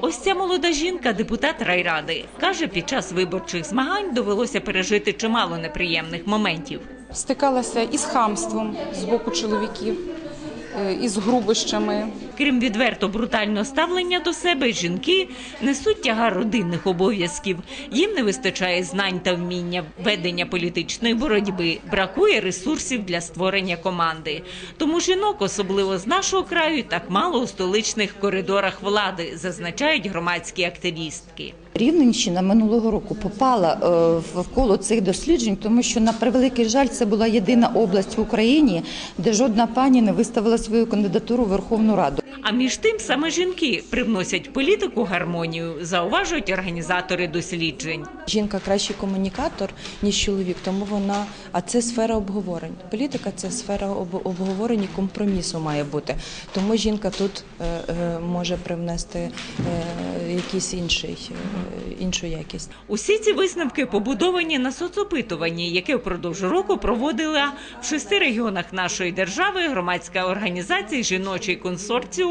Ось ця молода жінка, депутат райради, каже, під час виборчих змагань довелося пережити чимало неприємних моментів. Стикалася із хамством з боку чоловіків, е, із грубощами. Крім відверто брутального ставлення до себе, жінки несуть тягар родинних обов'язків. Їм не вистачає знань та вміння ведення політичної боротьби, бракує ресурсів для створення команди. Тому жінок, особливо з нашого краю, так мало у столичних коридорах влади, зазначають громадські активістки. Рівненщина минулого року попала е, в коло цих досліджень, тому що на превеликий жаль це була єдина область в Україні, де жодна пані не виставила свою кандидатуру в Верховну Раду. А між тим саме жінки привносять політику гармонію, зауважують організатори досліджень. Жінка кращий комунікатор ніж чоловік, тому вона. А це сфера обговорень. Політика це сфера об- обговорень і компромісу має бути. Тому жінка тут е, е, може привнести е, якийсь інший іншу якість. Усі ці висновки побудовані на соцопитуванні, яке впродовж року проводила в шести регіонах нашої держави громадська організація Жіночий консорціум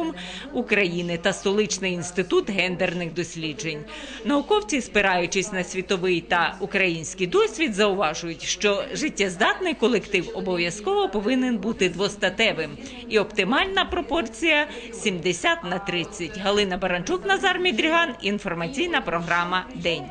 України та столичний інститут гендерних досліджень. Науковці, спираючись на світовий та український досвід, зауважують, що життєздатний колектив обов'язково повинен бути двостатевим, і оптимальна пропорція 70 на 30. Галина Баранчук, Назар Мідріган. Інформаційна програма День.